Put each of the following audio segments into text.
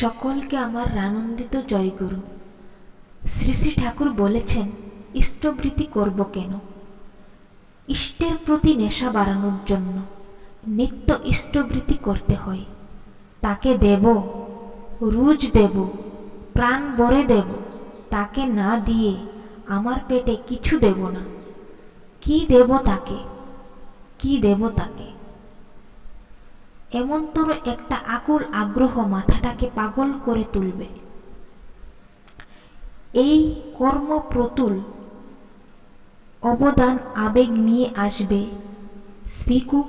সকলকে আমার আনন্দিত জয়গুরু শ্রী শ্রী ঠাকুর বলেছেন, ইষ্টবৃত্তি করব কেন? ইষ্টের প্রতি নেশা বাড়ানোর জন্য নিত্য ইষ্টবৃত্তি করতে হয়। তাকে দেব, রুজ দেব, প্রাণ ভরে দেব, তাকে না দিয়ে আমার পেটে কিছু দেব না। কি দেব তাকে? কি দেব তাকে? এমনতর একটা আকুল আগ্রহ মাথাটাকে পাগল করে তুলবে। এই কর্মপ্রতুল অবদান আবেগ নিয়ে আসবে। স্পিকু,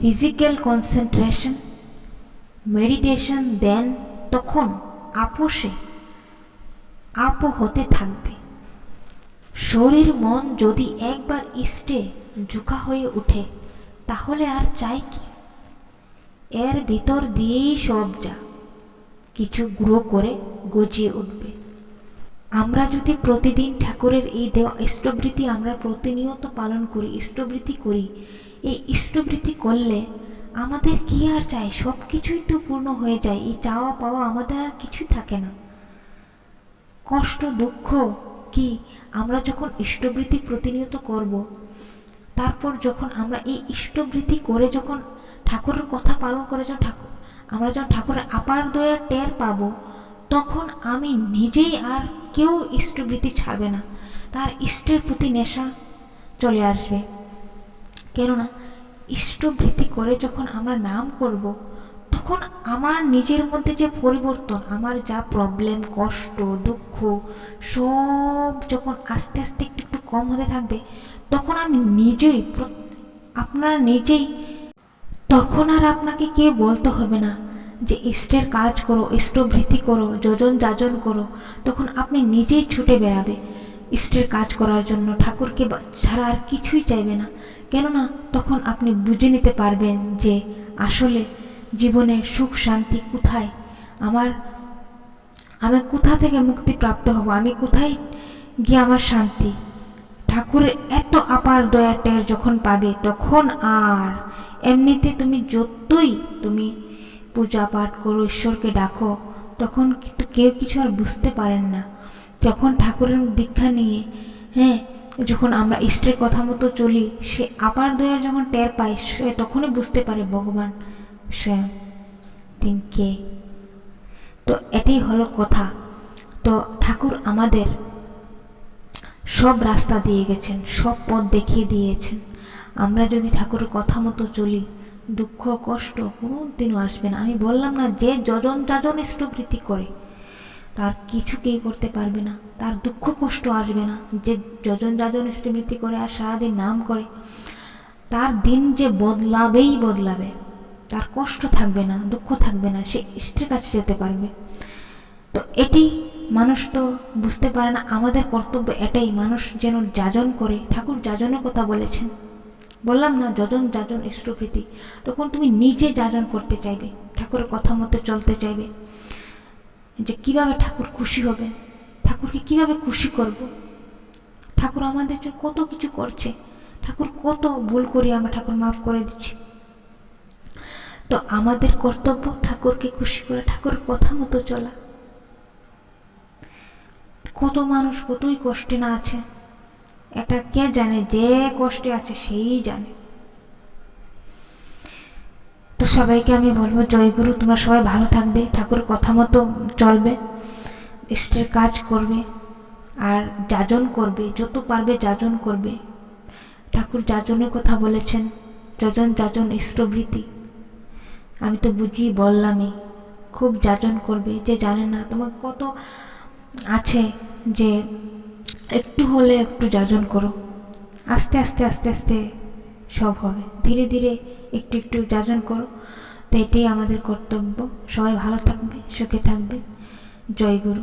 ফিজিক্যাল কনসেন্ট্রেশন, মেডিটেশন দেন, তখন আপোষে আপ হতে থাকবে। শরীর মন যদি একবার ইষ্টে ঝুঁকা হয়ে ওঠে, তাহলে আর চাই কি? এর ভিতর দিয়েই সব যা। কিছু গ্রো করে গজিয়ে উঠবে। আমরা যদি প্রতিদিন ঠাকুরের এই দেওয়া ইষ্টবৃত্তি আমরা প্রতিনিয়ত পালন করি, ইষ্টবৃত্তি করি, এই ইষ্টবৃত্তি করলে আমাদের কি আর চাই? সব কিছুই তো পূর্ণ হয়ে যায়। এই চাওয়া পাওয়া আমাদের আর কিছুই থাকে না। কষ্ট, দুঃখ কি? আমরা যখন ইষ্টবৃত্তি প্রতিনিয়ত করব, তারপর যখন আমরা এই ইষ্টবৃত্তি করে যখন ঠাকুরের কথা পালন করে যখন ঠাকুর, আমরা যখন ঠাকুরের আপার দয়ার টের পাব, তখন আমি নিজেই আর কেউ ইষ্টবৃত্তি ছাড়বে না। তার ইষ্টের প্রতি নেশা চলে আসবে। কেননা, ইষ্টবৃত্তি করে যখন আমরা নাম করব, তখন আমার নিজের মধ্যে যে পরিবর্তন, আমার যা প্রবলেম কষ্ট, দুঃখ, সব যখন আস্তে আস্তে একটু একটু কম হতে থাকবে, তখন আমি নিজেই আপনারা নিজেই তখন আর আপনাকে কে বলতে হবে না? যে ইষ্টের কাজ করো ইষ্টবৃত্তি করো, যোজন যাজন করো, তখন আপনি নিজেই ছুটে বেড়াবে। ইষ্টের কাজ করার জন্য ঠাকুরকে ছাড়া আর কিছুই চাইবে না। কেননা তখন আপনি বুঝে নিতে পারবেন যে আসলে জীবনে সুখ, শান্তি কোথায়? আমার, আমি কোথা থেকে মুক্তি প্রাপ্ত হব? আমি কোথায় গিয়ে আমার শান্তি? ঠাকুরের আপার দয়া টের যখন পাবে, তখন আর এমনিতে তুমি যতই তুমি পূজা পাঠ করো, ঈশ্বরকে ডাকো, তখন কিন্তু কেউ কিছু আর বুঝতে পারেন না। যখন ঠাকুরের দীক্ষা নিয়ে হ্যাঁ যখন আমরা ইষ্টের কথা মতো চলি, সে আপার দয়ার যখন টের পায়, সে তখনই বুঝতে পারে ভগবান স্বয়ং তিনি কে। তো এটাই হলো কথা। তো ঠাকুর আমাদের সব রাস্তা দিয়ে গেছেন, সব পথ দেখিয়ে দিয়েছেন। আমরা যদি ঠাকুরের কথা মতো চলি, দুঃখ, কষ্ট কোনো দিনও আসবে না। আমি বললাম না, যে যজন যাজন ইষ্টবৃত্তি করে, তার কিছু কেউ করতে পারবে না। তার দুঃখ, কষ্ট আসবে না। যে যজন যাজন ইষ্টবৃত্তি করে আর সারাদিন নাম করে, তার দিন যে বদলাবেই বদলাবে। তার কষ্ট থাকবে না, দুঃখ থাকবে না, সে ইষ্টের কাছে যেতে পারবে। তো এটি মানুষ তো বুঝতে পারে না, আমাদের কর্তব্য এটাই, মানুষ যেন যাজন করে, ঠাকুর যাজনের কথা বলেছেন। বললাম না, যজন যাজন ইষ্টপ্রীতি। তখন তুমি নিজে যাজন করতে চাইবে, ঠাকুরের কথা মতো চলতে চাইবে। যে কীভাবে ঠাকুর খুশি হবে, ঠাকুরকে কীভাবে খুশি করব? ঠাকুর আমাদের জন্য কত কিছু করছে, ঠাকুর কত ভুল করি আমরা ঠাকুর মাফ করে দিচ্ছি। তো আমাদের কর্তব্য ঠাকুরকে খুশি করে, ঠাকুরের কথা মতো চলা। কত মানুষ, কতই কষ্টে না আছে। এটা কে জানে, যে কষ্টে আছে সেই জানে। তো সবাইকে আমি বলব জয়গুরু তোমরা সবাই ভালো থাকবে, ঠাকুর কথা মতো চলবে ইষ্টের কাজ করবে, আর যাজন করবে, যত পারবে যাজন করবে। ঠাকুর যাজনের কথা বলেছেন, যজন যাজন ইষ্টবৃত্তি। আমি তো বুঝিয়ে বললামই, খুব যাজন করবে, যে জানে না তোমার কত আছে। যে একটু হলে একটু যাজন করো। আস্তে আস্তে আস্তে আস্তে সব হবে। ধীরে ধীরে একটু একটু যাজন করো। তো এটাই আমাদের কর্তব্য। সবাই ভালো থাকবে, সুখে থাকবে। জয় গুরু।